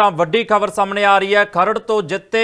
ਤਾਂ ਵੱਡੀ ਖਬਰ ਸਾਹਮਣੇ ਆ ਰਹੀ ਹੈ। ਖਰੜ ਤੋਂ ਜਿੱਤੇ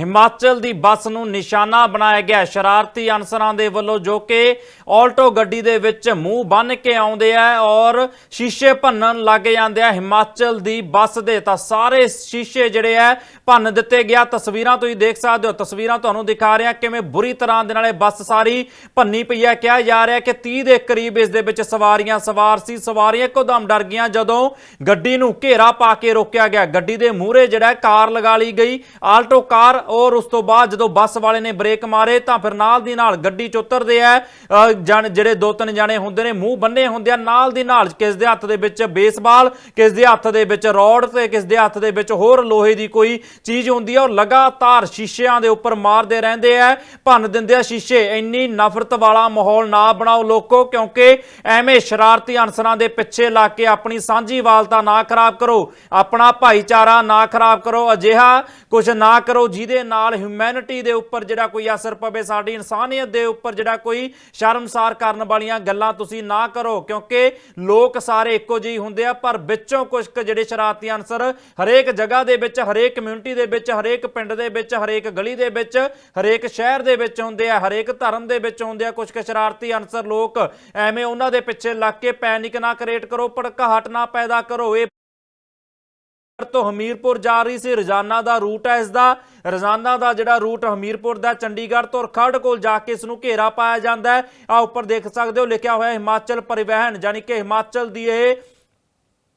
ਹਿਮਾਚਲ ਦੀ ਬੱਸ ਨੂੰ ਨਿਸ਼ਾਨਾ ਬਣਾਇਆ ਗਿਆ ਸ਼ਰਾਰਤੀ ਅਨਸਰਾਂ ਦੇ ਵੱਲੋਂ ਜੋ ਕਿ ਆਲਟੋ ਗੱਡੀ ਦੇ ਵਿੱਚ ਮੂੰਹ ਬੰਨ ਕੇ ਆਉਂਦੇ ਆ ਔਰ ਸ਼ੀਸ਼ੇ ਭੰਨਣ ਲੱਗ ਜਾਂਦੇ ਆ ਹਿਮਾਚਲ ਦੀ ਬੱਸ ਦੇ। ਤਾਂ ਸਾਰੇ ਸ਼ੀਸ਼ੇ ਜਿਹੜੇ ਆ ਭੰਨ ਦਿੱਤੇ ਗਿਆ। ਤਸਵੀਰਾਂ ਤੁਸੀਂ ਦੇਖ ਸਕਦੇ ਹੋ। ਤਸਵੀਰਾਂ ਤੁਹਾਨੂੰ ਦਿਖਾ ਰਿਹਾ ਕਿਵੇਂ ਬੁਰੀ ਤਰ੍ਹਾਂ ਦੇ ਨਾਲ ਇਹ ਬੱਸ ਸਾਰੀ ਭੰਨੀ ਪਈ ਹੈ। ਕਿਹਾ ਜਾ ਰਿਹਾ ਕਿ 30 ਦੇ ਕਰੀਬ ਇਸ ਦੇ ਵਿੱਚ ਸਵਾਰੀਆਂ ਸਵਾਰ ਸੀ। ਸਵਾਰੀਆਂ ਇੱਕੋਦਮ ਡਰ ਗਈਆਂ ਜਦੋਂ ਗੱਡੀ ਨੂੰ ਘੇਰਾ ਪਾ ਕੇ ਰੋਕਿਆ ਗਿਆ। ਗੱਡੀ ਦੇ ਮੂਹਰੇ ਜਿਹੜਾ ਕਾਰ ਲਗਾ ਲਈ ਗਈ। ਆਲਟੋ ਕਾਰ ਔਰ ਉਸ ਤੋਂ ਬਾਅਦ ਜਦੋਂ ਬੱਸ ਵਾਲੇ ਨੇ ਬ੍ਰੇਕ ਮਾਰੇ, ਤਾਂ ਫਿਰ ਨਾਲ ਦੀ ਨਾਲ ਗੱਡੀ ਚ ਉਤਰਦੇ ਆ। ਜਿਹੜੇ ਦੋ ਤਿੰਨ ਜਾਣੇ ਹੁੰਦੇ ਨੇ, ਮੂੰਹ ਬੰਨੇ ਹੁੰਦੇ ਆ। ਨਾਲ ਦੀ ਨਾਲ ਕਿਸ ਦੇ ਹੱਥ ਦੇ ਵਿੱਚ ਬੇਸਬਾਲ, ਕਿਸ ਦੇ ਹੱਥ ਦੇ ਵਿੱਚ ਰੋਡ ਤੇ, ਕਿਸ ਦੇ ਹੱਥ ਦੇ ਵਿੱਚ ਹੋਰ ਲੋਹੇ ਦੀ ਕੋਈ ਚੀਜ਼ ਹੁੰਦੀ ਆ, ਉਹ ਲਗਾਤਾਰ ਸ਼ੀਸ਼ਿਆਂ ਦੇ ਉੱਪਰ ਮਾਰਦੇ ਰਹਿੰਦੇ ਆ। ਭੰਨ ਦਿੰਦੇ ਆ ਸ਼ੀਸ਼ੇ। ਇੰਨੀ ਨਫ਼ਰਤ ਵਾਲਾ ਮਾਹੌਲ ਨਾ ਬਣਾਓ ਲੋਕੋ, ਕਿਉਂਕਿ ਐਵੇਂ ਸ਼ਰਾਰਤੀ ਅਨਸਰਾਂ ਦੇ ਪਿੱਛੇ ਲੱਗ ਕੇ ਆਪਣੀ ਸਾਂਝੀ ਵਾਲਤਾ ਨਾ ਖਰਾਬ ਕਰੋ। ਆਪਣਾ ਭਾਈਚਾਰਾ ਨਾ ਖਰਾਬ ਕਰੋ, ਅਜਿਹਾ ਕੁਝ ਨਾ ਕਰੋ ਜਿਹਦੇ ਨਾਲ ਹਿਊਮੈਨਿਟੀ ਦੇ ਉੱਪਰ ਜਿਹੜਾ ਕੋਈ ਅਸਰ ਪਵੇ, ਸਾਡੀ ਇਨਸਾਨੀਅਤ ਦੇ ਉੱਪਰ ਜਿਹੜਾ ਕੋਈ ਸ਼ਰਮਸਾਰ ਕਰਨ ਵਾਲੀਆਂ ਗੱਲਾਂ ਤੁਸੀਂ ਨਾ ਕਰੋ, ਕਿਉਂਕਿ ਲੋਕ ਸਾਰੇ ਇੱਕੋ ਜਿਹੇ ਹੁੰਦੇ ਆ, ਪਰ ਵਿੱਚੋਂ ਕੁਝ ਕੁ ਜਿਹੜੇ ਸ਼ਰਾਰਤੀ ਅਨਸਰ ਹਰੇਕ ਜਗ੍ਹਾ ਦੇ ਵਿੱਚ, ਹਰੇਕ ਕਮਿਊਨਿਟੀ ਦੇ ਵਿੱਚ, ਹਰੇਕ ਪਿੰਡ ਦੇ ਵਿੱਚ, ਹਰੇਕ ਗਲੀ ਦੇ ਵਿੱਚ, ਹਰੇਕ ਸ਼ਹਿਰ ਦੇ ਵਿੱਚ ਹੁੰਦੇ ਆ, ਹਰੇਕ ਧਰਮ ਦੇ ਵਿੱਚ ਹੁੰਦੇ ਆ ਕੁਝ ਕੁ ਸ਼ਰਾਰਤੀ ਅਨਸਰ ਲੋਕ, ਐਵੇਂ ਉਹਨਾਂ ਦੇ ਪਿੱਛੇ ਲੱਗ ਕੇ ਪੈਨਿਕ ਨਾ ਕ੍ਰੀਏਟ ਕਰੋ, ਭੜਕਾਹਟ ਨਾ ਪੈਦਾ ਕਰੋ, ਇਹ ਤੋਂ ਹਮੀਰਪੁਰ ਜਾ ਰਹੀ ਸੀ। ਰੋਜ਼ਾਨਾ ਦਾ ਰੂਟ ਹੈ ਇਸ ਦਾ ਰੋਜ਼ਾਨਾ ਦਾ ਜਿਹੜਾ ਰੂਟ ਹਮੀਰਪੁਰ ਦਾ ਚੰਡੀਗੜ੍ਹ ਤੋਂ ਖੜ ਕੋਲ ਜਾ ਕੇ ਇਸ ਨੂੰ ਘੇਰਾ ਪਾਇਆ ਜਾਂਦਾ ਹੈ। ਆ ਉੱਪਰ ਦੇਖ ਸਕਦੇ ਹੋ, ਲਿਖਿਆ ਹੋਇਆ ਹਿਮਾਚਲ ਪਰਿਵਹਿਨ, ਯਾਨੀ ਕਿ ਹਿਮਾਚਲ ਦੀ ਇਹ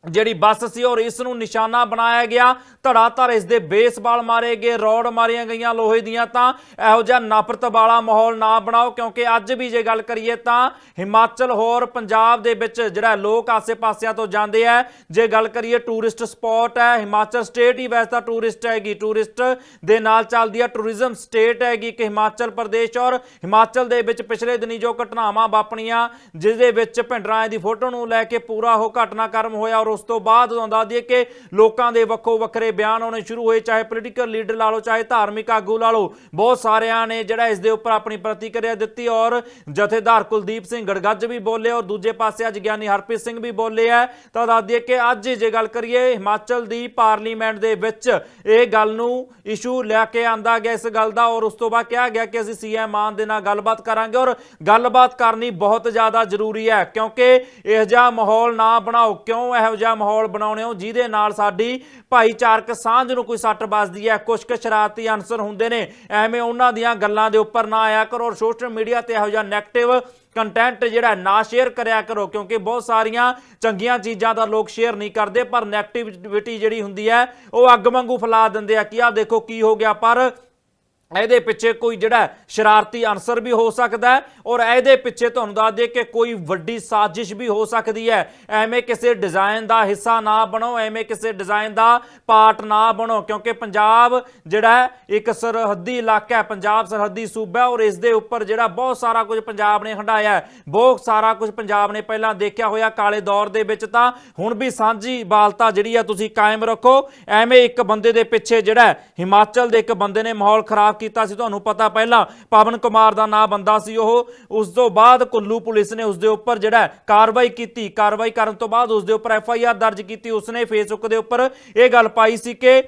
ਜਿਹੜੀ ਬੱਸ ਸੀ ਔਰ ਇਸ ਨੂੰ ਨਿਸ਼ਾਨਾ ਬਣਾਇਆ ਗਿਆ। ਧੜਾ ਧੜਾਧੜ ਇਸ ਦੇ ਬੇਸਬਾਲ ਮਾਰੇ ਗਏ ਰੋਡ ਮਾਰੀਆਂ ਗਈਆਂ ਲੋਹੇ ਦੀਆਂ ਤਾਂ ਇਹੋ ਜਿਹਾ ਨਫ਼ਰਤ ਵਾਲਾ ਮਾਹੌਲ ਨਾ ਬਣਾਓ, ਕਿਉਂਕਿ ਅੱਜ ਵੀ ਜੇ ਗੱਲ ਕਰੀਏ ਤਾਂ ਹਿਮਾਚਲ ਹੋਰ ਪੰਜਾਬ ਦੇ ਵਿੱਚ ਜਿਹੜਾ ਲੋਕ ਆਸੇ-ਪਾਸਿਆਂ ਤੋਂ ਜਾਂਦੇ ਆ, ਜੇ ਗੱਲ ਕਰੀਏ ਟੂਰਿਸਟ ਸਪੌਟ ਹੈ, ਹਿਮਾਚਲ ਸਟੇਟ ਹੀ ਵੈਸੇ ਤਾਂ ਟੂਰਿਸਟ ਹੈਗੀ, ਟੂਰਿਸਟ ਦੇ ਨਾਲ ਚੱਲਦੀ ਹੈ ਟੂਰਿਜ਼ਮ ਸਟੇਟ ਹੈਗੀ ਕਿ ਹਿਮਾਚਲ ਪ੍ਰਦੇਸ਼ ਔਰ ਹਿਮਾਚਲ ਦੇ ਵਿੱਚ ਪਿਛਲੇ ਦਿਨੀ ਜੋ ਘਟਨਾਵਾਂ ਵਾਪਰੀਆਂ, ਜਿਸ ਦੇ ਵਿੱਚ ਭਿੰਡਰਾਂ ਦੀ ਫੋਟੋ ਨੂੰ ਲੈ ਕੇ ਪੂਰਾ ਉਹ ਘਟਨਾਕ੍ਰਮ ਹੋਇਆ ਔਰ ਉਸ ਤੋਂ ਬਾਅਦ ਤੁਹਾਨੂੰ ਦੱਸ ਦਈਏ ਕਿ ਲੋਕਾਂ ਦੇ ਵੱਖੋ ਵੱਖਰੇ ਬਿਆਨ ਆਉਣੇ ਸ਼ੁਰੂ ਹੋਏ, ਚਾਹੇ ਪੋਲੀਟੀਕਲ ਲੀਡਰ ਲਾ ਲਓ, ਚਾਹੇ ਧਾਰਮਿਕ ਆਗੂ ਲਾ ਲਓ। ਬਹੁਤ ਸਾਰਿਆਂ ਨੇ ਜਿਹੜਾ ਇਸ ਦੇ ਉੱਪਰ ਆਪਣੀ ਪ੍ਰਤੀਕਿਰਿਆ ਦਿੱਤੀ ਔਰ ਜਥੇਦਾਰ ਕੁਲਦੀਪ ਸਿੰਘ ਗੜਗੱਜ ਵੀ ਬੋਲੇ ਔਰ ਦੂਜੇ ਪਾਸੇ ਅੱਜ ਗਿਆਨੀ ਹਰਪ੍ਰੀਤ ਸਿੰਘ ਵੀ ਬੋਲੇ ਆ। ਤਾਂ ਦੱਸ ਦਈਏ ਕਿ ਅੱਜ ਜੇ ਗੱਲ ਕਰੀਏ ਹਿਮਾਚਲ ਦੀ ਪਾਰਲੀਮੈਂਟ ਦੇ ਵਿੱਚ ਇਹ ਗੱਲ ਨੂੰ ਇਸ਼ੂ ਲੈ ਕੇ ਆਂਦਾ ਗਿਆ ਇਸ ਗੱਲ ਦਾ ਔਰ ਉਸ ਤੋਂ ਬਾਅਦ ਕਿਹਾ ਗਿਆ ਕਿ ਅਸੀਂ ਸੀਐਮ ਮਾਨ ਦੇ ਨਾਲ ਗੱਲਬਾਤ ਕਰਾਂਗੇ ਔਰ ਗੱਲਬਾਤ ਕਰਨੀ ਬਹੁਤ ਜ਼ਿਆਦਾ ਜ਼ਰੂਰੀ ਹੈ ਕਿਉਂਕਿ ਇਹ ਜਿਹਾ ਮਾਹੌਲ ਨਾ ਬਣਾਓ। ਕਿਉਂ ਇਹੋ ਜਿਹਾ ਮਾਹੌਲ ਬਣਾਉਣੇ ਹੋ, ਜਿਹਦੇ ਨਾਲ ਸਾਡੀ ਭਾਈਚਾਰਕ ਸਾਂਝ ਨੂੰ ਕੋਈ ਸੱਟ ਵੱਜਦੀ ਹੈ। ਕੁਝ ਕੁ ਸ਼ਰਾਰਤੀ ਅਨਸਰ ਹੁੰਦੇ ਨੇ। ਐਵੇਂ ਉਹਨਾਂ ਦੀਆਂ ਗੱਲਾਂ ਦੇ ਉੱਪਰ ਨਾ ਆਇਆ ਕਰੋ ਔਰ ਸੋਸ਼ਲ ਮੀਡੀਆ ਤੇ ਇਹੋ ਜਿਹਾ ਨੈਗੇਟਿਵ ਕੰਟੈਂਟ ਜਿਹੜਾ ਨਾ ਸ਼ੇਅਰ ਕਰਿਆ ਕਰੋ, ਕਿਉਂਕਿ ਬਹੁਤ ਸਾਰੀਆਂ ਚੰਗੀਆਂ ਚੀਜ਼ਾਂ ਦਾ ਲੋਕ ਸ਼ੇਅਰ ਨਹੀਂ ਕਰਦੇ, ਪਰ ਨੈਗੇਟਿਵਿਟੀ ਜਿਹੜੀ ਹੁੰਦੀ ਹੈ, ਉਹ ਅੱਗ ਵਾਂਗੂ ਫੈਲਾ ਦਿੰਦੇ ਆ। ਕਿ ਆਹ ਦੇਖੋ ਕੀ ਹੋ ਗਿਆ, ਪਰ ਇਹਦੇ ਪਿੱਛੇ ਕੋਈ ਜਿਹੜਾ ਸ਼ਰਾਰਤੀ ਅਨਸਰ ਵੀ ਹੋ ਸਕਦਾ ਹੈ ਔਰ ਇਹਦੇ ਪਿੱਛੇ ਤੁਹਾਨੂੰ ਦੱਸ ਦੇ ਕਿ ਕੋਈ ਵੱਡੀ ਸਾਜ਼ਿਸ਼ ਵੀ ਹੋ ਸਕਦੀ ਹੈ। ਐਵੇਂ ਕਿਸੇ ਡਿਜ਼ਾਈਨ ਦਾ ਹਿੱਸਾ ਨਾ ਬਣੋ, ਐਵੇਂ ਕਿਸੇ ਡਿਜ਼ਾਈਨ ਦਾ ਪਾਰਟ ਨਾ ਬਣੋ, ਕਿਉਂਕਿ ਪੰਜਾਬ ਜਿਹੜਾ ਇੱਕ ਸਰਹੱਦੀ ਇਲਾਕਾ ਹੈ, ਪੰਜਾਬ ਸਰਹੱਦੀ ਸੂਬਾ ਔਰ ਇਸ ਦੇ ਉੱਪਰ ਜਿਹੜਾ ਬਹੁਤ ਸਾਰਾ ਕੁਝ ਪੰਜਾਬ ਨੇ ਹੰਡਾਇਆ ਬਹੁਤ ਸਾਰਾ ਕੁਝ ਪੰਜਾਬ ਨੇ ਪਹਿਲਾਂ ਦੇਖਿਆ ਹੋਇਆ ਕਾਲੇ ਦੌਰ ਦੇ ਵਿੱਚ ਤਾਂ ਹੁਣ ਵੀ ਸਾਂਝੀ ਬਾਲਤਾ ਜਿਹੜੀ ਆ ਤੁਸੀਂ ਕਾਇਮ ਰੱਖੋ। ਐਵੇਂ ਇੱਕ ਬੰਦੇ ਦੇ ਪਿੱਛੇ ਜਿਹੜਾ ਹਿਮਾਚਲ ਦੇ ਇੱਕ ਬੰਦੇ ਨੇ ਮਾਹੌਲ ਖਰਾਬ ਕੀਤਾ ਸੀ, ਤੁਹਾਨੂੰ ਪਤਾ ਪਹਿਲਾਂ ਪਵਨ ਕੁਮਾਰ ਦਾ ਨਾਂ ਬੰਦਾ ਸੀ ਉਹ। ਉਸ ਤੋਂ ਬਾਅਦ ਕੁੱਲੂ ਪੁਲਿਸ ਨੇ ਉਸ ਦੇ ਉੱਪਰ ਜਿਹੜਾ ਕਾਰਵਾਈ ਕੀਤੀ। ਕਾਰਵਾਈ ਕਰਨ ਤੋਂ ਬਾਅਦ ਉਸ ਦੇ ਉੱਪਰ ਐਫ ਆਈ ਆਰ ਦਰਜ ਕੀਤੀ। ਉਸਨੇ ਫੇਸਬੁੱਕ ਦੇ ਉੱਪਰ ਇਹ ਗੱਲ ਪਾਈ ਸੀ ਕਿ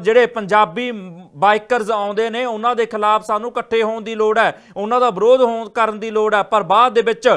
ਜਿਹੜੇ ਪੰਜਾਬੀ ਬਾਈਕਰਸ ਆਉਂਦੇ ਨੇ, ਉਹਨਾਂ ਦੇ ਖਿਲਾਫ ਸਾਨੂੰ ਇਕੱਠੇ ਹੋਣ ਦੀ ਲੋੜ ਹੈ। ਉਹਨਾਂ ਦਾ ਵਿਰੋਧ ਹੋਣ ਕਰਨ ਦੀ ਲੋੜ ਹੈ। ਪਰ ਬਾਅਦ ਦੇ ਵਿੱਚ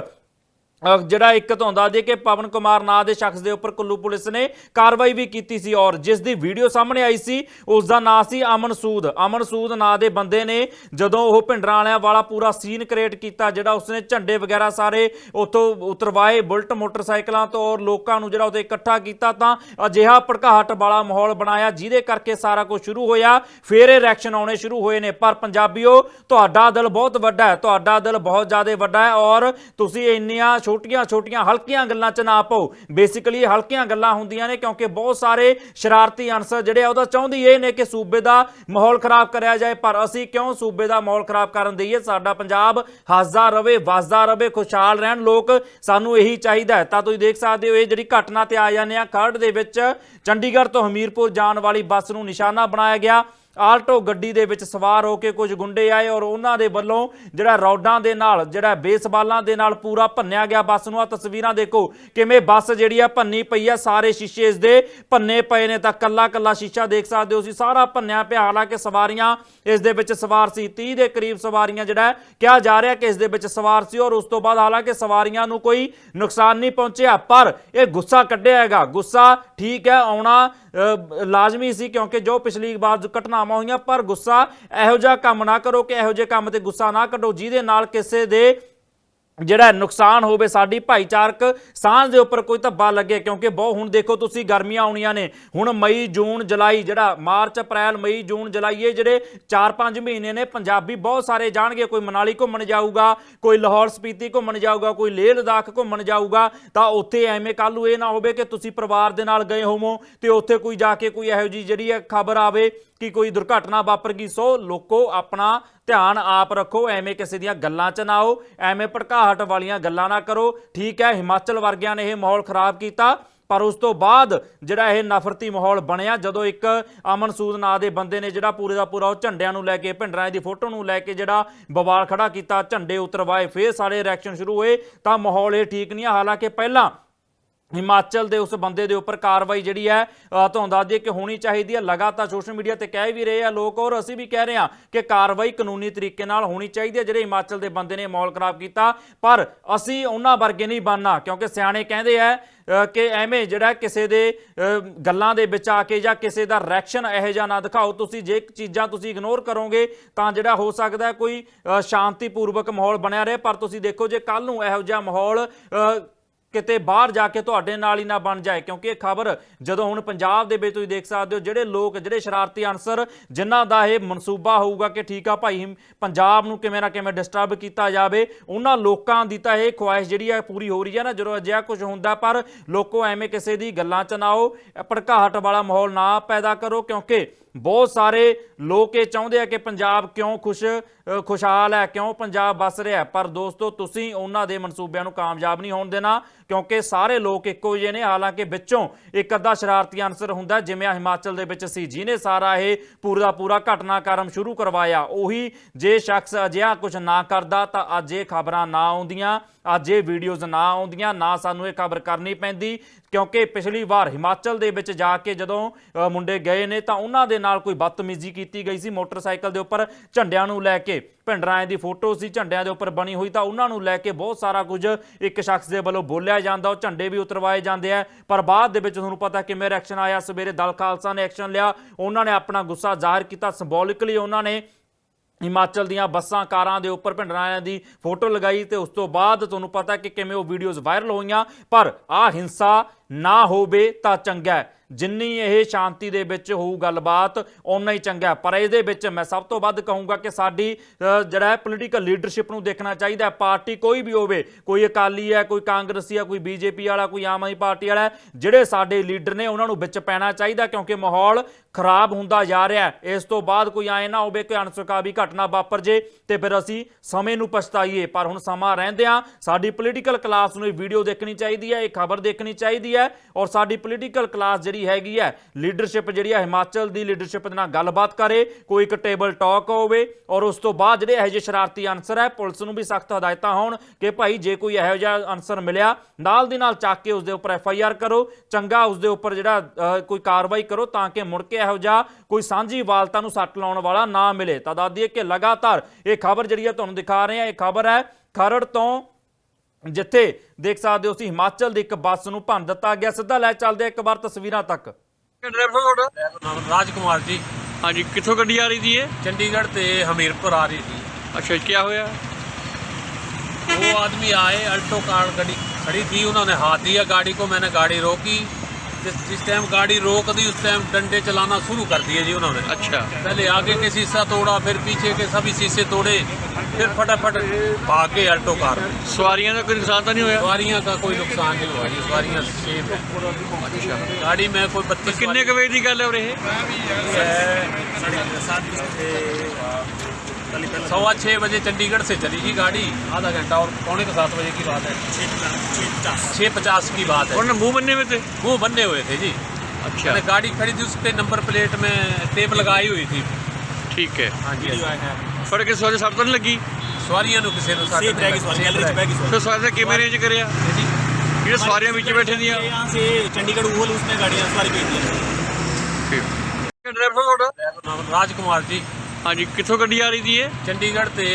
ਜਿਹੜਾ ਇੱਕ ਤੋਂ ਦੱਸ ਦਈਏ ਕਿ ਪਵਨ ਕੁਮਾਰ ਨਾਂ ਦੇ ਸ਼ਖਸ ਦੇ ਉੱਪਰ ਕੁੱਲੂ ਪੁਲਿਸ ਨੇ ਕਾਰਵਾਈ ਵੀ ਕੀਤੀ ਸੀ ਔਰ ਜਿਸ ਦੀ ਵੀਡੀਓ ਸਾਹਮਣੇ ਆਈ ਸੀ, ਉਸ ਦਾ ਨਾਂ ਸੀ ਅਮਨ ਸੂਦ। ਅਮਨ ਸੂਦ ਨਾਂ ਦੇ ਬੰਦੇ ਨੇ ਜਦੋਂ ਉਹ ਭਿੰਡਰਾਂ ਵਾਲਿਆਂ ਵਾਲਾ ਪੂਰਾ ਸੀਨ ਕ੍ਰੀਏਟ ਕੀਤਾ, ਜਿਹੜਾ ਉਸਨੇ ਝੰਡੇ ਵਗੈਰਾ ਸਾਰੇ ਉੱਥੋਂ ਉਤਰਵਾਏ ਬੁਲਟ ਮੋਟਰਸਾਈਕਲਾਂ ਤੋਂ ਔਰ ਲੋਕਾਂ ਨੂੰ ਜਿਹੜਾ ਉਹਦੇ ਇਕੱਠਾ ਕੀਤਾ ਤਾਂ ਅਜਿਹਾ ਭੜਕਾਹਟ ਵਾਲਾ ਮਾਹੌਲ ਬਣਾਇਆ, ਜਿਹਦੇ ਕਰਕੇ ਸਾਰਾ ਕੁਝ ਸ਼ੁਰੂ ਹੋਇਆ। ਫਿਰ ਇਹ ਰਿਐਕਸ਼ਨ ਆਉਣੇ ਸ਼ੁਰੂ ਹੋਏ ਨੇ। ਪਰ ਪੰਜਾਬੀਓ, ਤੁਹਾਡਾ ਦਿਲ ਬਹੁਤ ਵੱਡਾ ਹੈ, ਤੁਹਾਡਾ ਦਿਲ ਬਹੁਤ ਜ਼ਿਆਦਾ ਵੱਡਾ ਹੈ ਔਰ ਤੁਸੀਂ ਇੰਨੀਆਂ ਛੋਟੀਆਂ-ਛੋਟੀਆਂ ਹਲਕੀਆਂ ਗੱਲਾਂ 'ਚ ਨਾ ਪਾਓ। ਬੇਸਿਕਲੀ ਇਹ ਹਲਕੀਆਂ ਗੱਲਾਂ ਹੁੰਦੀਆਂ ਨੇ ਕਿਉਂਕਿ ਬਹੁਤ ਸਾਰੇ ਸ਼ਰਾਰਤੀ ਅਨਸਰ ਜਿਹੜੇ ਆ ਉਹਦਾ ਚਾਹੁੰਦੀ ਇਹ ਨੇ ਕਿ ਸੂਬੇ ਦਾ ਮਾਹੌਲ ਖਰਾਬ ਕਰਿਆ ਜਾਏ, ਪਰ ਅਸੀਂ ਕਿਉਂ ਸੂਬੇ ਦਾ ਮਾਹੌਲ ਖਰਾਬ ਕਰਨ ਦਈਏ? ਸਾਡਾ ਪੰਜਾਬ ਹੱਸਦਾ ਰਵੇ ਵਸਦਾ ਰਵੇ, ਖੁਸ਼ਹਾਲ ਰਹਿਣ। ਲੋਕ ਸਾਨੂੰ ਇਹੀ ਚਾਹੀਦਾ ਹੈ। ਤਾਂ ਤੁਸੀਂ ਦੇਖ ਸਕਦੇ ਹੋ, ਇਹ ਜਿਹੜੀ ਘਟਨਾ ਤੇ ਆ ਜਾਂਦੇ ਆ, ਖਰੜ ਦੇ ਵਿੱਚ ਚੰਡੀਗੜ੍ਹ ਤੋਂ ਹਮੀਰਪੁਰ ਜਾਣ ਵਾਲੀ ਬੱਸ ਨੂੰ ਨਿਸ਼ਾਨਾ ਬਣਾਇਆ ਗਿਆ। ਆਲਟੋ ਗੱਡੀ ਦੇ ਵਿੱਚ ਸਵਾਰ ਹੋ ਕੇ ਕੁਝ ਗੁੰਡੇ ਆਏ ਔਰ ਉਹਨਾਂ ਦੇ ਵੱਲੋਂ ਜਿਹੜਾ ਰੌਡਾਂ ਦੇ ਨਾਲ, ਜਿਹੜਾ ਬੇਸਬਾਲਾਂ ਦੇ ਨਾਲ ਪੂਰਾ ਭੰਨਿਆ ਗਿਆ ਬੱਸ ਨੂੰ। ਆ ਤਸਵੀਰਾਂ ਦੇਖੋ ਕਿਵੇਂ ਬੱਸ ਜਿਹੜੀ ਆ ਭੰਨੀ ਪਈ ਆ, ਸਾਰੇ ਸ਼ੀਸ਼ੇ ਇਸ ਦੇ ਭੰਨੇ ਪਏ ਨੇ ਤਾਂ ਕੱਲਾ ਕੱਲਾ ਸ਼ੀਸ਼ਾ ਦੇਖ ਸਕਦੇ ਹੋ ਤੁਸੀਂ। ਸਾਰਾ ਭੰਨਿਆ ਪਿਆ, ਹਾਲਾਂਕਿ ਸਵਾਰੀਆਂ ਇਸ ਦੇ ਵਿੱਚ ਸਵਾਰ ਸੀ। 30 ਦੇ ਕਰੀਬ ਸਵਾਰੀਆਂ ਜਿਹੜਾ ਕਿਹਾ ਜਾ ਰਿਹਾ ਕਿ ਇਸ ਦੇ ਵਿੱਚ ਸਵਾਰ ਸੀ ਔਰ ਉਸ ਤੋਂ ਬਾਅਦ ਹਾਲਾਂਕਿ ਸਵਾਰੀਆਂ ਨੂੰ ਕੋਈ ਨੁਕਸਾਨ ਨਹੀਂ ਪਹੁੰਚਿਆ, ਪਰ ਇਹ ਗੁੱਸਾ ਕੱਢਿਆ ਹੈਗਾ। ਗੁੱਸਾ ਠੀਕ ਹੈ, ਆਉਣਾ ਲਾਜ਼ਮੀ ਸੀ ਕਿਉਂਕਿ ਜੋ ਪਿਛਲੀ ਵਾਰ ਘਟਨਾ ਘਟਨਾਵਾਂ ਹੋਈਆਂ, ਪਰ ਗੁੱਸਾ ਇਹੋ ਜਿਹਾ ਕੰਮ ਨਾ ਕਰੋ ਕਿ ਇਹੋ ਜਿਹੇ ਕੰਮ ਤੇ ਗੁੱਸਾ ਨਾ ਕੱਢੋ, ਜਿਹਦੇ ਨਾਲ ਕਿਸੇ ਦੇ ਜਿਹੜਾ ਨੁਕਸਾਨ ਹੋਵੇ, ਸਾਡੀ ਭਾਈਚਾਰਕ ਸਾਂਝ ਦੇ ਉੱਪਰ ਕੋਈ ਧੱਬਾ ਲੱਗੇ, ਕਿਉਂਕਿ ਬਹੁਤ ਹੁਣ ਦੇਖੋ ਤੁਸੀਂ ਗਰਮੀਆਂ ਆਉਣੀਆਂ ਨੇ, ਹੁਣ ਮਈ, ਜੂਨ, ਜੁਲਾਈ, ਜਿਹੜਾ ਮਾਰਚ, ਅਪ੍ਰੈਲ, ਮਈ, ਜੂਨ, ਜੁਲਾਈ, ਇਹ ਜਿਹੜੇ 4-5 ਮਹੀਨੇ ਨੇ, ਪੰਜਾਬੀ ਬਹੁਤ ਸਾਰੇ ਜਾਣਗੇ, ਕੋਈ ਮਨਾਲੀ ਘੁੰਮਣ ਜਾਊਗਾ, ਕੋਈ ਲਾਹੌਰ, ਸਪੀਤੀ ਘੁੰਮਣ ਜਾਊਗਾ, ਕੋਈ ਲੇਹ ਲਦਾਖ ਘੁੰਮਣ ਜਾਊਗਾ, ਤਾਂ ਉੱਥੇ ਐਵੇਂ ਕੱਲੂ ਇਹ ਨਾ ਹੋਵੇ ਕਿ ਤੁਸੀਂ ਪਰਿਵਾਰ ਦੇ ਨਾਲ ਗਏ ਹੋਵੋ ਤੇ ਉੱਥੇ ਕੋਈ ਜਾ ਕੇ ਕੋਈ ਇਹੋ ਜੀ ਜਿਹੜੀ ਹੈ ਖਬਰ ਆਵੇ ਕਿ ਕੋਈ ਦੁਰਘਟਨਾ ਵਾਪਰ ਗਈ ਸੋ ਲੋਕੋ ਆਪਣਾ ਧਿਆਨ ਆਪ ਰੱਖੋ, ਐਵੇਂ ਕਿਸੇ ਦੀਆਂ ਗੱਲਾਂ 'ਚ ਨਾ ਆਓ, ਐਵੇਂ ਭੜਕਾਹਟ ਵਾਲੀਆਂ ਗੱਲਾਂ ਨਾ ਕਰੋ। ਠੀਕ ਹੈ, ਹਿਮਾਚਲ ਵਰਗਿਆਂ ਨੇ ਇਹ ਮਾਹੌਲ ਖਰਾਬ ਕੀਤਾ, ਪਰ ਉਸ ਤੋਂ ਬਾਅਦ ਜਿਹੜਾ ਇਹ ਨਫ਼ਰਤੀ ਮਾਹੌਲ ਬਣਿਆ, ਜਦੋਂ ਇੱਕ ਅਮਨ ਸੂਦ ਨਾਂ ਦੇ ਬੰਦੇ ਨੇ ਜਿਹੜਾ ਪੂਰੇ ਦਾ ਪੂਰਾ ਉਹ ਝੰਡਿਆਂ ਨੂੰ ਲੈ ਕੇ, ਭਿੰਡਰਾਂ ਦੀ ਫੋਟੋ ਨੂੰ ਲੈ ਕੇ ਜਿਹੜਾ ਬਵਾਲ ਖੜਾ ਕੀਤਾ, ਝੰਡੇ ਉਤਰਵਾਏ, ਫੇਰ ਸਾਰੇ ਰਿਐਕਸ਼ਨ ਸ਼ੁਰੂ ਹੋਏ, ਤਾਂ ਮਾਹੌਲ ਇਹ ਠੀਕ ਨਹੀਂ ਆ। ਹਾਲਾਂਕਿ ਪਹਿਲਾਂ ਹਿਮਾਚਲ ਦੇ ਉਸ ਬੰਦੇ ਦੇ ਉੱਪਰ ਕਾਰਵਾਈ ਜਿਹੜੀ ਹੈ ਅ, ਤੁਹਾਨੂੰ ਦੱਸ ਦਈਏ ਕਿ ਹੋਣੀ ਚਾਹੀਦੀ ਹੈ। ਲਗਾਤਾਰ ਸੋਸ਼ਲ ਮੀਡੀਆ ਤੇ ਕਹਿ ਵੀ ਰਹੇ ਆ ਲੋਕ ਔਰ ਅਸੀਂ ਵੀ ਕਹਿ ਰਹੇ ਹਾਂ ਕਿ ਕਾਰਵਾਈ ਕਾਨੂੰਨੀ ਤਰੀਕੇ ਨਾਲ ਹੋਣੀ ਚਾਹੀਦੀ ਹੈ। ਜਿਹੜੇ ਹਿਮਾਚਲ ਦੇ ਬੰਦੇ ਨੇ ਮਾਹੌਲ ਖਰਾਬ ਕੀਤਾ ਪਰ ਅਸੀਂ ਉਹਨਾਂ ਵਰਗੇ ਨਹੀਂ ਬਣਨਾ ਕਿਉਂਕਿ ਸਿਆਣੇ ਕਹਿੰਦੇ ਆ ਕਿ ਐਵੇਂ ਜਿਹੜਾ ਕਿਸੇ ਦੇ ਗੱਲਾਂ ਦੇ ਵਿੱਚ ਆ ਕੇ ਜਾਂ ਕਿਸੇ ਦਾ ਰਿਐਕਸ਼ਨ ਇਹੋ ਜਿਹਾ ਨਾ ਦਿਖਾਓ। ਤੁਸੀਂ ਜੇ ਚੀਜ਼ਾਂ ਤੁਸੀਂ ਇਗਨੋਰ ਕਰੋਗੇ ਤਾਂ ਜਿਹੜਾ ਹੋ ਸਕਦਾ ਕੋਈ ਸ਼ਾਂਤੀਪੂਰਵਕ ਮਾਹੌਲ ਬਣਿਆ ਰਹੇ। ਪਰ ਤੁਸੀਂ ਦੇਖੋ ਜੇ ਕੱਲ ਨੂੰ ਇਹੋ ਜਿਹਾ ਮਾਹੌਲ ਕਿਤੇ ਬਾਹਰ ਜਾ ਕੇ ਤੁਹਾਡੇ ਨਾਲ ਹੀ ਨਾ ਬਣ ਜਾਏ, ਕਿਉਂਕਿ ਇਹ ਖਬਰ ਜਦੋਂ ਹੁਣ ਪੰਜਾਬ ਦੇ ਵਿੱਚ ਤੁਸੀਂ ਦੇਖ ਸਕਦੇ ਹੋ, ਜਿਹੜੇ ਲੋਕ, ਜਿਹੜੇ ਸ਼ਰਾਰਤੀ ਅਨਸਰ, ਜਿਨ੍ਹਾਂ ਦਾ ਇਹ ਮਨਸੂਬਾ ਹੋਊਗਾ ਕਿ ਠੀਕ ਆ ਭਾਈ, ਪੰਜਾਬ ਨੂੰ ਕਿਵੇਂ ਨਾ ਕਿਵੇਂ ਡਿਸਟਰਬ ਕੀਤਾ ਜਾਵੇ, ਉਹਨਾਂ ਲੋਕਾਂ ਦੀ ਤਾਂ ਇਹ ਖੁਆਇਸ਼ ਜਿਹੜੀ ਹੈ ਪੂਰੀ ਹੋ ਰਹੀ ਹੈ ਨਾ, ਜਦੋਂ ਅਜਿਹਾ ਕੁਝ ਹੁੰਦਾ, ਪਰ ਲੋਕੋ ਐਵੇਂ ਕਿਸੇ ਦੀ ਗੱਲਾਂ 'ਚ ਨਾ ਆਓ, ਭੜਕਾਹਟ ਵਾਲਾ ਮਾਹੌਲ ਨਾ ਪੈਦਾ ਕਰੋ, ਕਿਉਂਕਿ ਬਹੁਤ ਸਾਰੇ ਲੋਕ ਇਹ ਚਾਹੁੰਦੇ ਆ ਕਿ ਪੰਜਾਬ ਕਿਉਂ ਖੁਸ਼ ਖੁਸ਼ਹਾਲ ਹੈ, ਕਿਉਂ ਪੰਜਾਬ ਵੱਸ ਰਿਹਾ ਪਰ ਦੋਸਤੋ, ਤੁਸੀਂ ਉਹਨਾਂ ਦੇ ਮਨਸੂਬਿਆਂ ਨੂੰ ਕਾਮਯਾਬ ਨਹੀਂ ਹੋਣ ਦੇਣਾ। ਕਿਉਂਕਿ ਸਾਰੇ ਲੋਕ ਇੱਕੋ ਜਿਹੇ ਨੇ। ਹਾਲਾਂਕਿ ਵਿੱਚੋਂ ਇੱਕ ਅੱਧਾ ਸ਼ਰਾਰਤੀ ਅਨਸਰ ਹੁੰਦਾ, ਜਿਵੇਂ ਆਹ ਹਿਮਾਚਲ ਦੇ ਵਿੱਚ ਸੀ, ਜਿਹਨੇ ਸਾਰਾ ਇਹ ਪੂਰਾ ਪੂਰਾ ਘਟਨਾਕ੍ਰਮ ਸ਼ੁਰੂ ਕਰਵਾਇਆ। ਉਹੀ ਜੇ ਸ਼ਖਸ ਅਜਿਹਾ ਕੁਝ ਨਾ ਕਰਦਾ, ਤਾਂ ਅੱਜ ਇਹ ਖਬਰਾਂ ਨਾ ਆਉਂਦੀਆਂ, ਅੱਜ ਇਹ ਵੀਡੀਓਜ਼ ਨਾ ਆਉਂਦੀਆਂ, ਨਾ ਸਾਨੂੰ ਇਹ ਖਬਰ ਕਰਨੀ ਪੈਂਦੀ। ਕਿਉਂਕਿ ਪਿਛਲੀ ਵਾਰ ਹਿਮਾਚਲ ਦੇ ਵਿੱਚ ਜਾ ਕੇ ਜਦੋਂ ਮੁੰਡੇ ਗਏ ਨੇ, ਤਾਂ ਉਹਨਾਂ ਦੇ ਨਾਲ ਕੋਈ ਬਦਤਮੀਜ਼ੀ ਕੀਤੀ ਗਈ ਸੀ। ਮੋਟਰਸਾਈਕਲ ਦੇ ਉੱਪਰ ਝੰਡਿਆਂ ਨੂੰ ਲੈ ਕੇ ਭਿੰਡਰਾਂ ਦੀ ਫੋਟੋ ਸੀ, ਝੰਡਿਆਂ ਦੇ ਉੱਪਰ ਬਣੀ ਹੋਈ ਤਾਂ ਉਹਨਾਂ ਨੂੰ ਲੈ ਕੇ ਬਹੁਤ ਸਾਰਾ ਕੁਝ ਇੱਕ ਸ਼ਖਸ ਦੇ ਵੱਲੋਂ ਬੋਲਿਆ ਜਾਂਦਾ, ਉਹ ਝੰਡੇ ਵੀ ਉਤਰਵਾਏ ਜਾਂਦੇ ਆ। ਪਰ ਬਾਅਦ ਦੇ ਵਿੱਚ ਤੁਹਾਨੂੰ ਪਤਾ ਕਿਵੇਂ ਰਿਐਕਸ਼ਨ ਆਇਆ, ਸਵੇਰੇ ਦਲ ਖਾਲਸਾ ਨੇ ਐਕਸ਼ਨ ਲਿਆ, ਉਹਨਾਂ ਨੇ ਆਪਣਾ ਗੁੱਸਾ ਜ਼ਾਹਿਰ ਕੀਤਾ ਸਿੰਬੋਲਿਕਲੀ ਉਹਨਾਂ ਨੇ ਹਿਮਾਚਲ ਦੀਆਂ ਬੱਸਾਂ, ਕਾਰਾਂ ਦੇ ਉੱਪਰ ਭਿੰਡਰਾਂ ਦੀ ਫੋਟੋ ਲਗਾਈ ਤੇ ਉਸ ਤੋਂ ਬਾਅਦ ਤੁਹਾਨੂੰ ਪਤਾ ਕਿ ਕਿਵੇਂ ਉਹ ਵੀਡੀਓਜ਼ ਵਾਇਰਲ ਹੋਈਆਂ, ਪਰ ਆ ਹਿੰਸਾ ਨਾ ਹੋਵੇ ਤਾਂ ਚੰਗਾ ਜਿੰਨੀ ਇਹ ਸ਼ਾਂਤੀ ਦੇ ਵਿੱਚ ਹੋਊ ਗੱਲਬਾਤ, ਓਨਾ ਹੀ ਚੰਗਾ ਪਰ ਇਹਦੇ ਵਿੱਚ ਮੈਂ ਸਭ ਤੋਂ ਵੱਧ ਕਹੂੰਗਾ ਕਿ ਸਾਡੀ ਜਿਹੜਾ ਹੈ ਪੋਲੀਟੀਕਲ ਲੀਡਰਸ਼ਿਪ ਨੂੰ ਦੇਖਣਾ ਚਾਹੀਦਾ ਪਾਰਟੀ ਕੋਈ ਵੀ ਹੋਵੇ, ਕੋਈ ਅਕਾਲੀ ਹੈ, ਕੋਈ ਕਾਂਗਰਸੀ ਹੈ, ਕੋਈ ਬੀਜੇਪੀ ਵਾਲਾ, ਕੋਈ ਆਮ ਆਦਮੀ ਪਾਰਟੀ ਵਾਲਾ, ਜਿਹੜੇ ਸਾਡੇ ਲੀਡਰ ਨੇ, ਉਹਨਾਂ ਨੂੰ ਵਿੱਚ ਪੈਣਾ ਚਾਹੀਦਾ, ਕਿਉਂਕਿ ਮਾਹੌਲ ਖਰਾਬ ਹੁੰਦਾ ਜਾ ਰਿਹਾ ਇਸ ਤੋਂ ਬਾਅਦ ਕੋਈ ਐ ਨਾ ਹੋਵੇ ਕਿ ਅਣਸੁਖਾਵੀ ਘਟਨਾ ਵਾਪਰ ਜੇ ਤੇ ਫਿਰ ਅਸੀਂ ਸਮੇਂ ਨੂੰ ਪਛਤਾਈਏ। ਪਰ ਹੁਣ ਸਮਾਂ ਰਹਿੰਦਿਆਂ ਸਾਡੀ ਪੋਲੀਟੀਕਲ ਕਲਾਸ ਨੂੰ ਇਹ ਵੀਡੀਓ ਦੇਖਣੀ ਚਾਹੀਦੀ ਹੈ, ਇਹ ਖਬਰ ਦੇਖਣੀ ਚਾਹੀਦੀ ਹੈ ਔਰ ਸਾਡੀ ਪੋਲੀਟੀਕਲ ਕਲਾਸ ਜਿਹੜੀ ਹੈਗੀ ਹੈ। ਲੀਡਰਸ਼ਿਪ ਜਿਹੜੀ ਹੈ ਹਿਮਾਚਲ ਦੀ ਲੀਡਰਸ਼ਿਪ ਦੇ ਨਾਲ ਗੱਲਬਾਤ ਕਰੇ, ਕੋਈ ਇੱਕ ਟੇਬਲ ਟਾਕ ਹੋਵੇ ਔਰ ਉਸ ਤੋਂ ਬਾਅਦ ਜਿਹੜੇ ਇਹੋ ਜਿਹੇ ਸ਼ਰਾਰਤੀ ਅਨਸਰ ਹੈ, ਪੁਲਿਸ ਨੂੰ ਵੀ ਸਖਤ ਹਦਾਇਤਾਂ ਹੋਣ ਕਿ ਭਾਈ ਜੇ ਕੋਈ ਇਹੋ ਜਿਹਾ ਅਨਸਰ ਮਿਲਿਆ, ਨਾਲ ਦੀ ਨਾਲ ਚੱਕ ਕੇ ਉਸ ਦੇ ਉੱਪਰ ਐਫ ਆਈ ਆਰ ਕਰੋ, ਚੰਗਾ ਉਸ ਦੇ ਉੱਪਰ ਜਿਹੜਾ ਕੋਈ ਕਾਰਵਾਈ ਕਰੋ ਤਾਂ ਕਿ ਮੁੜ ਕੇ ਇਹੋ ਜਿਹਾ ਕੋਈ ਸਾਂਝੀ ਵਾਲਤਾ ਨੂੰ ਸੱਟ ਲਾਉਣ ਵਾਲਾ ਨਾ ਮਿਲੇ। ਤਾਂ ਦੱਸ ਦਈਏ ਕਿ ਲਗਾਤਾਰ ਇਹ ਖਬਰ ਜਿਹੜੀ ਹੈ ਤੁਹਾਨੂੰ ਦਿਖਾ ਰਹੇ ਹਾਂ, ਇਹ ਖਬਰ ਹੈ ਖਰੜ ਤੋਂ ਜਿੱਥੇ ਦੇਖ ਸਕਦੇ ਹੋ ਤੁਸੀਂ ਹਿਮਾਚਲ ਦੀ ਇੱਕ ਬੱਸ ਨੂੰ ਭੰਨ ਦਿੱਤਾ ਗਿਆ ਸਿੱਧਾ ਲੈ ਚੱਲਦੇ ਹਾਂ ਇੱਕ ਵਾਰ ਤਸਵੀਰਾਂ ਤੱਕ ਡਰਾਈਵਰ ਤੁਹਾਡਾ ਨਾਮ ਰਾਜ ਕੁਮਾਰ ਜੀ ਹਾਂਜੀ ਕਿੱਥੋਂ ਗੱਡੀ ਆ ਰਹੀ ਸੀ ਇਹ चंडीगढ़ से हमीरपुर आ रही थी ਅੱਛਾ ਕੀ ਹੋਇਆ वो आदमी आए अल्टो कार गाड़ी खड़ी थी उन्होंने हाथ दिया गाड़ी को मैंने गाड़ी रोकी जिस जिस टाइम गाड़ी रोक दी उस टाइम डंडे चलाना शुरू कर दिए जी उन्होंने अच्छा पहले आगे के शीशा तोड़ा फिर पीछे के सभी शीशे तोड़े फिर फटाफट भाग गए अल्टो कार सवारियां का कोई नुकसान तो नहीं हुआ सवारियां का कोई नुकसान नहीं हुआ जी सवारियां सेफ है अच्छा गाड़ी में कोई बत्तीस किन्ने कवे की गल है और ये साढ़े ਉਰੇ ਇਹ सवा छः बजे चंडीगढ़ से चली जी गाड़ी आधा घंटा और पौने के सात बजे की बात है छः पचास की बात है ਉਹਨਾਂ ਮੂੰਹ ਬੰਨੇ ਹੋਏ ਤੇ मुंह बन्ने हुए थे जी अच्छा मैंने गाड़ी खड़ी थी उस पे नंबर प्लेट में टेप लगाई हुई थी ठीक है हाँ जी हाँ जी। ਪਰ ਕਿਸੇ ਵਾਲੇ ਸੱਟ ਤਾਂ ਨਹੀਂ ਲੱਗੀ ਸਵਾਰੀਆਂ ਨੂੰ ਕਿਸੇ ਨੂੰ से बैग सवारी गैलरी से बैग सवारी ਫਿਰ ਸਵਾਰੀਆਂ ਦਾ ਕਿਵੇਂ ਅਰੇਂਜ ਕਰਿਆ ਜਿਹੜੇ ਸਵਾਰੀਆਂ ਵਿੱਚ ਬੈਠੇ ਦੀਆਂ ये यहाँ से चंडीगढ़ वो उसमें गाड़ियाँ सवारी भेज दी ਠੀਕ ਡਰਾਈਵਰ ਸਾਹਿਬ ਤੁਹਾਡਾ ਨਾਮ ਰਾਜ ਕੁਮਾਰ ਜੀ ਹਾਂਜੀ ਕਿੱਥੋਂ ਗੱਡੀ ਆ ਰਹੀ ਸੀ ਇਹ? ਚੰਡੀਗੜ੍ਹ ਤੇ